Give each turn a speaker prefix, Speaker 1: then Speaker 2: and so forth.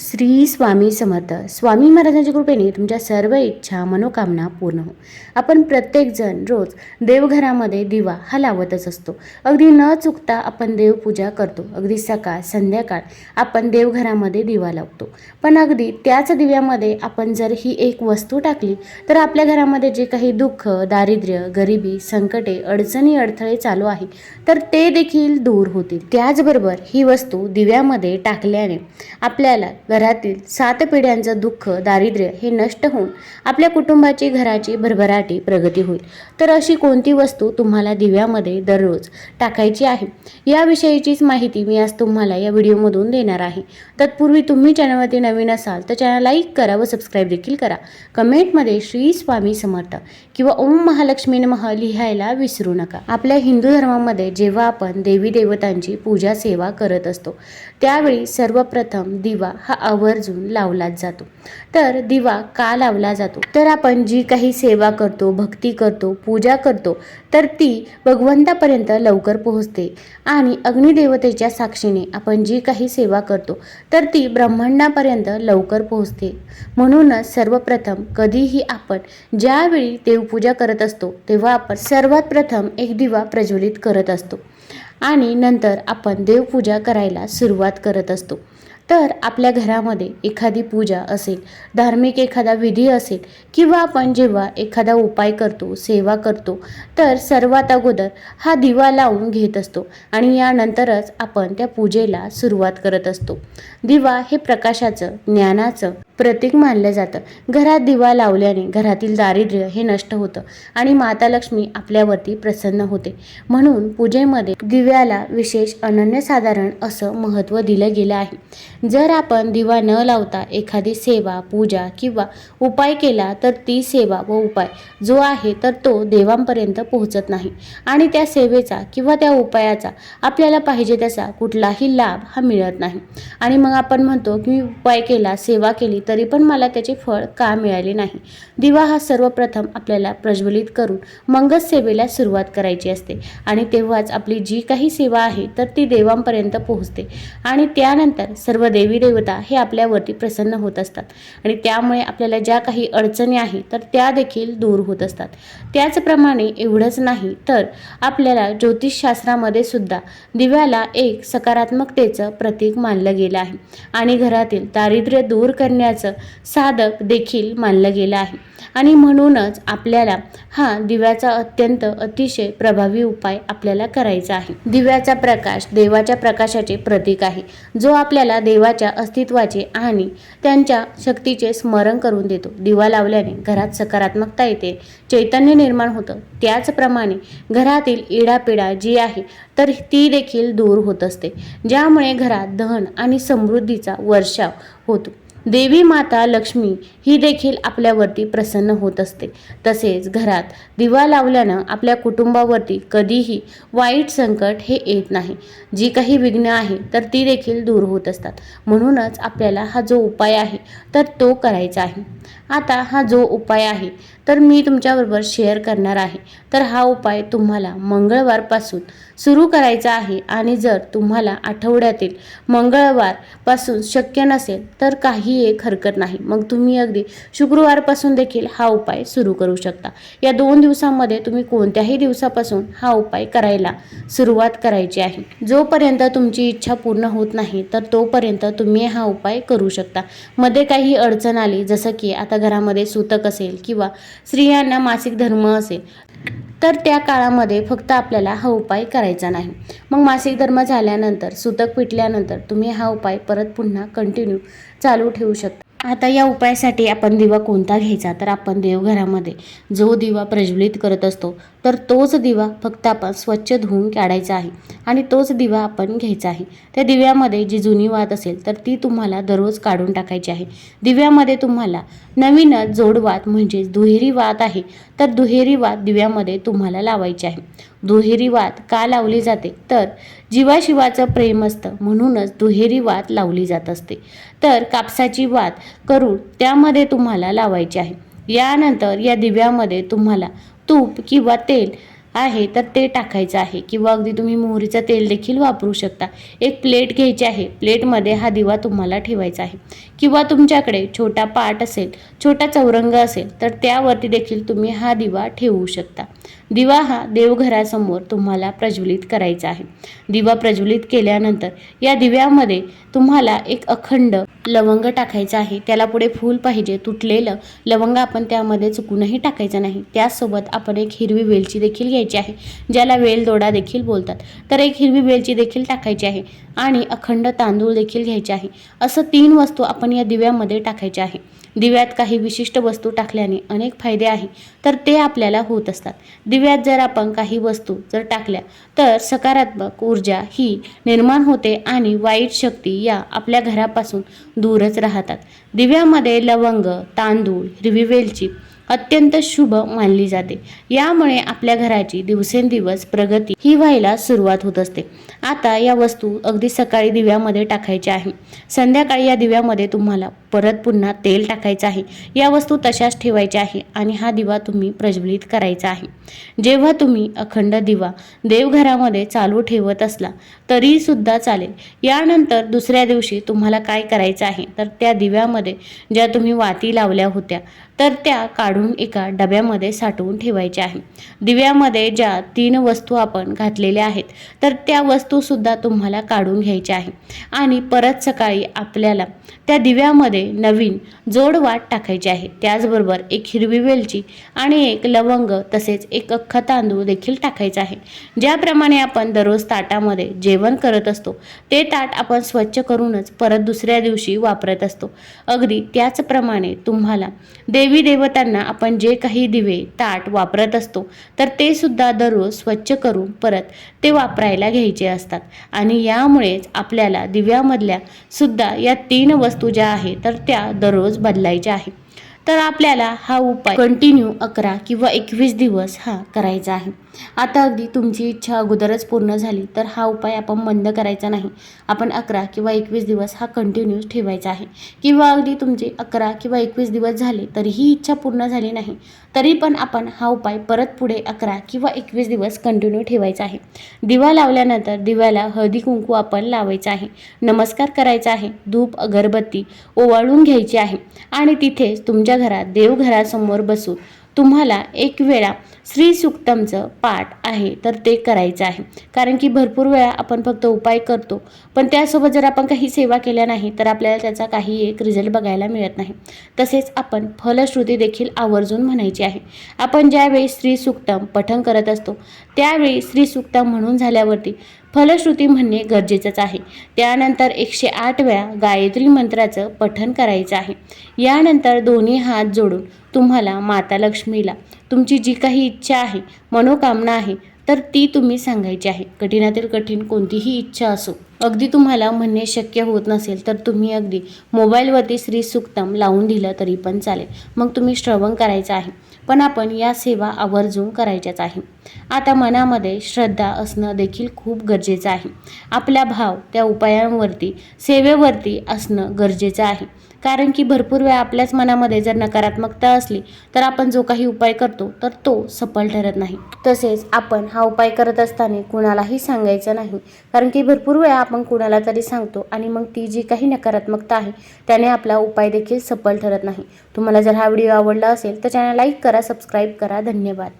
Speaker 1: श्री स्वामी समर्थ. स्वामी महाराजांच्या कृपेने तुमच्या सर्व इच्छा मनोकामना पूर्ण हो. आपण प्रत्येकजण रोज देवघरामध्ये दिवा हा लावतच असतो. अगदी न चुकता आपण देवपूजा करतो. अगदी सकाळ संध्याकाळ आपण देवघरामध्ये दिवा लावतो. पण अगदी त्याच दिव्यामध्ये आपण जर ही एक वस्तू टाकली तर आपल्या घरामध्ये जे काही दुःख दारिद्र्य गरिबी संकटे अडचणी अडथळे चालू आहे तर ते देखील दूर होतील. त्याचबरोबर ही वस्तू दिव्यामध्ये टाकल्याने आपल्याला घरातील सात पिढ्यांचं दुःख दारिद्र्य हे नष्ट होऊन आपल्या कुटुंबाची घराची भरभराटी प्रगती होईल. तर अशी कोणती वस्तू तुम्हाला दिव्यामध्ये दररोज टाकायची आहे? याविषयीचीच माहिती मी आज तुम्हाला या व्हिडिओमधून देणार आहे. तत्पूर्वी तुम्ही चॅनलवरती नवीन असाल तर चॅनल लाईक करा व सबस्क्राईब देखील करा. कमेंटमध्ये श्री स्वामी समर्थ किंवा ओम महालक्ष्मी नमः लिहायला विसरू नका. आपल्या हिंदू धर्मामध्ये जेव्हा आपण देवी देवतांची पूजा सेवा करत असतो त्यावेळी सर्वप्रथम दिवा हा आवर्जून लावलाच जातो. तर दिवा का लावला जातो? तर आपण जी काही सेवा करतो भक्ती करतो पूजा करतो तर ती भगवंतापर्यंत लवकर पोहोचते. आणि अग्निदेवतेच्या साक्षीने आपण जी काही सेवा करतो तर ती ब्रह्मांडापर्यंत लवकर पोहोचते. म्हणूनच सर्वप्रथम कधीही आपण ज्यावेळी देवपूजा करत असतो तेव्हा आपण सर्वात प्रथम एक दिवा प्रज्वलित करत असतो. आणि नंतर आपण देवपूजा करायला सुरुवात करत असतो. तर आपल्या घरामध्ये एखादी पूजा असेल धार्मिक एखादा विधी असेल किंवा आपण जेव्हा एखादा उपाय करतो सेवा करतो तर सर्वात अगोदर हा दिवा लावून घेत असतो आणि यानंतरच आपण त्या पूजेला सुरुवात करत असतो. दिवा हे प्रकाशाचं ज्ञानाचं प्रतीक मानलं जातं. घरात दिवा लावल्याने घरातील दारिद्र्य हे नष्ट होतं आणि माता लक्ष्मी आपल्यावरती प्रसन्न होते. म्हणून पूजेमध्ये दिव्याला विशेष अनन्यसाधारण असं महत्त्व दिलं गेलं आहे. जर आपण दिवा न लावता एखादी सेवा पूजा किंवा उपाय केला तर ती सेवा व उपाय जो आहे तर तो देवांपर्यंत पोहोचत नाही आणि त्या सेवेचा किंवा त्या उपायाचा आपल्याला पाहिजे तसा कुठलाही लाभ हा मिळत नाही. आणि मग आपण म्हणतो की उपाय केला सेवा केली तरी पण मला त्याचे फळ का मिळाले नाही? दिवा हा सर्वप्रथम आपल्याला प्रज्वलित करून मगच सेवेला सुरुवात करायची असते आणि तेव्हाच आपली जी काही सेवा आहे तर ती देवांपर्यंत पोहोचते. आणि त्यानंतर सर्व देवी देवता हे आपल्यावरती प्रसन्न होत असतात. आणि त्यामुळे आपल्याला ज्या काही अडचणी आहेत तर त्या देखील दूर होत असतात. त्याचप्रमाणे एवढंच नाही तर आपल्याला ज्योतिषशास्त्रामध्ये सुद्धा दिव्याला एक सकारात्मकतेचं प्रतीक मानलं गेलं आहे. आणि घरातील दारिद्र्य दूर करण्याचं साधक देखील मानलं गेलं आहे. आणि म्हणूनच आपल्याला हा दिव्याचा अत्यंत अतिशय प्रभावी उपाय आपल्याला करायचा आहे. दिव्याचा प्रकाश देवाच्या प्रकाशाचे प्रतीक आहे जो आपल्याला देवाच्या अस्तित्वाचे आणि त्यांच्या शक्तीचे स्मरण करून देतो. दिवा लावल्याने घरात सकारात्मकता येते चैतन्य निर्माण होतं. त्याचप्रमाणे घरातील इडापिडा जी आहे तर ती देखील दूर होत असते ज्यामुळे घरात धन आणि समृद्धीचा वर्षाव होतो. देवी माता लक्ष्मी ही देखील आपल्यावरती प्रसन्न होत असते. तसेच घरात दिवा लावल्यानं आपल्या कुटुंबावरती कधीही वाईट संकट हे येत नाही. जी काही विघ्न आहे तर ती देखील दूर होत असतात. म्हणूनच आपल्याला हा जो उपाय आहे तर तो करायचा आहे. आता हा जो उपाय आहे तर मी तुमच्याबरोबर शेअर करणार आहे. तर हा उपाय तुम्हाला मंगळवारपासून सुरू करायचा आहे आणि जर तुम्हाला आठवड्यातील मंगळवारपासून शक्य नसेल तर काही एक हरकत नाही. मग तुम्ही अगदी शुक्रवारपासून देखील हा उपाय सुरू करू शकता. या दोन दिवसामध्ये तुम्ही कोणत्याही दिवसापासून हा उपाय करायला सुरुवात करायची आहे. जोपर्यंत तुमची इच्छा पूर्ण होत नाही तर तोपर्यंत तुम्ही हा उपाय करू शकता. मध्ये काही अडचण आली जसं की आता घरामध्ये सूतक असेल किंवा स्त्रियांना मासिक धर्म असेल तर त्या काळामध्ये फक्त आपल्याला हा उपाय करायचा नाही. मग मासिक धर्म झाल्यानंतर सुतक पिटल्यानंतर तुम्ही हा उपाय परत पुन्हा कंटिन्यू चालू ठेवू शकता. आता या उपायासाठी आपण दिवा कोणता घ्यायचा? तर आपण देवघरामध्ये जो दिवा प्रज्वलित करत असतो तर तोच दिवा फक्त आपण स्वच्छ धुवून काढायचा आहे आणि तोच दिवा आपण घ्यायचा आहे. त्या दिव्यामध्ये जी जुनी वात असेल तर ती तुम्हाला दररोज काढून टाकायची आहे. दिव्यामध्ये तुम्हाला नवीनच जोडवात म्हणजेच दुहेरी वात आहे तर दुहेरी वात दिव्यामध्ये तुम्हाला लावायची आहे. दुहेरी वात का लावली जाते? तर जीवाशिवाचं प्रेम असतं म्हणूनच दुहेरी वात लावली जात असते. तर कापसाची वात करून त्यामध्ये तुम्हाला लावायची आहे. यानंतर या दिव्यामध्ये तुम्हाला तूप किंवा तेल आहे तर ते टाकायचं आहे. किंवा अगदी तुम्ही मोहरीचं तेल देखील वापरू शकता. एक प्लेट घ्यायची आहे. प्लेटमध्ये हा दिवा तुम्हाला ठेवायचा आहे. किंवा तुमच्याकडे छोटा पाट असेल छोटा चौरंग असेल तर त्यावरती देखील तुम्ही हा दिवा ठेवू शकता. दिवा हा देवघरासमोर तुम्हाला प्रज्वलित करायचा आहे. दिवा प्रज्वलित केल्यानंतर या दिव्यामध्ये तुम्हाला एक अखंड लवंग टाकायचं आहे. त्याला पुढे फूल पाहिजे. तुटलेलं लवंग आपण त्यामध्ये चुकूनही टाकायचं नाही. त्याचसोबत आपण एक हिरवी वेलची देखील घ्यायची आहे ज्याला वेलदोडा देखील बोलतात. तर एक हिरवी वेलची देखील टाकायची आहे आणि अखंड तांदूळ देखील घ्यायचे आहे. असं तीन वस्तू आपण या दिव्यामध्ये टाकायच्या आहे. दिव्यात काही विशिष्ट वस्तू टाकल्याने अनेक फायदे आहे तर ते आपल्याला होत असतात. दिव्यात जर आपण काही वस्तू जर टाकल्या तर सकारात्मक ऊर्जा ही निर्माण होते आणि वाईट शक्ती या आपल्या घरापासून दूरच राहतात. दिव्यामध्ये लवंग तांदूळ हिरवी वेलची अत्यंत शुभ मानली जाते. यामुळे आपल्या घराची दिवसेंदिवस प्रगती ही व्हायला सुरुवात होत असते. आता या वस्तू अगदी सकाळी दिव्यामध्ये टाकायच्या आहे. संध्याकाळी या दिव्यामध्ये तुम्हाला परत पुन्हा तेल टाकायचं आहे. या वस्तू तशाच ठेवायच्या आहे आणि हा दिवा तुम्ही प्रज्वलित करायचा आहे. जेव्हा तुम्ही अखंड दिवा देवघरामध्ये चालू ठेवत असला तरी सुद्धा चालेल. यानंतर दुसऱ्या दिवशी तुम्हाला काय करायचं आहे? तर त्या दिव्यामध्ये ज्या तुम्ही वाती लावल्या होत्या तर त्या काढून एका डब्यामध्ये साठवून ठेवायच्या आहे. दिव्यामध्ये ज्या तीन वस्तू आपण घातलेल्या आहेत तर त्या वस्तूसुद्धा तुम्हाला काढून घ्यायच्या आहे. आणि परत सकाळी आपल्याला त्या दिव्यामध्ये नवीन जोड वाट टाकायची आहे. त्याचबरोबर एक हिरवी वेलची आणि एक लवंग तसेच एक अख्खा तांदूळ देखील टाकायचा आहे. ज्याप्रमाणे आपण दररोज ताटामध्ये जेवण करत असतो ते ताट आपण स्वच्छ करूनच परत दुसऱ्या दिवशी वापरत असतो. अगदी त्याचप्रमाणे तुम्हाला देवी देवतांना आपण जे काही दिवे ताट वापरत असतो तर ते सुद्धा दररोज स्वच्छ करून परत ते वापरायला घ्यायचे असतात. आणि यामुळेच आपल्याला दिव्यामधल्या सुद्धा या तीन वस्तू ज्या आहेत तर त्या दररोज बदलायच्या आहेत. तर आपल्याला हा उपाय कंटिन्यू अकरा किंवा एकवीस दिवस हा करायचा आहे. आता अगदी तुमची इच्छा अगोदरच पूर्ण झाली तर हा उपाय आपण बंद करायचा नाही. आपण अकरा किंवा एकवीस दिवस हा कंटिन्यूस ठेवायचा आहे. किंवा अगदी तुमचे अकरा किंवा एकवीस दिवस झाले तरीही इच्छा पूर्ण झाली नाही तरी पण आपण हा उपाय परत पुढे अकरा किंवा एकवीस दिवस कंटिन्यू ठेवायचा आहे. दिवा लावल्यानंतर दिव्याला हळदी कुंकू आपण लावायचा आहे. नमस्कार करायचा आहे. धूप अगरबत्ती ओवाळून घ्यायची आहे. आणि तिथेच तुमच्या घरात देवघरासमोर बसून तुम्हाला एक वेळा श्री सुक्तमचं पाठ आहे तर ते करायचं आहे. कारण की भरपूर वेळा आपण फक्त उपाय करतो. पण त्यासोबत जर आपण काही सेवा केल्या नाही तर आपल्याला त्याचा काही एक रिझल्ट बघायला मिळत नाही. तसेच आपण फलश्रुती देखील आवर्जून म्हणायची आहे. आपण ज्यावेळी श्री सुक्तम पठण करत असतो त्यावेळी श्री सुक्तम म्हणून झाल्यावरती फलश्रुती म्हणणे गरजेचंच आहे. त्यानंतर एकशे आठ वेळा गायत्री मंत्राचं पठण करायचं आहे. यानंतर दोन्ही हात जोडून तुम्हाला माता लक्ष्मीला तुमची जी काही इच्छा आहे मनोकामना आहे तर ती तुम्ही सांगायची आहे. कठीणातील कठीण कोणतीही इच्छा असो. अगदी तुम्हाला म्हणणे शक्य होत नसेल तर तुम्ही अगदी मोबाईलवरती श्री सुक्तम लावून दिलं तरी पण चालेल. मग तुम्ही श्रवण करायचं आहे. पण आपण या सेवा आवर्जून करायच्याच आहे. आता मनामध्ये श्रद्धा असणं देखील खूप गरजेचं आहे. आपला भाव त्या उपायांवरती सेवेवरती असणं गरजेचं आहे. कारण की भरपूर वेळा आपल्याच मनामध्ये जर नकारात्मकता असली तर आपण जो काही उपाय करतो तर तो सफल ठरत नाही. तसेच आपण हा उपाय करत असताना कुणालाही सांगायचं नाही. कारण की भरपूर वेळा आपण कुणाला तरी सांगतो आणि मग ती जी काही नकारात्मकता आहे त्याने आपला उपाय देखील सफल ठरत नाही. तुम्हाला जर हा व्हिडिओ आवडला असेल तर चॅनल लाईक करा सबस्क्राईब करा. धन्यवाद.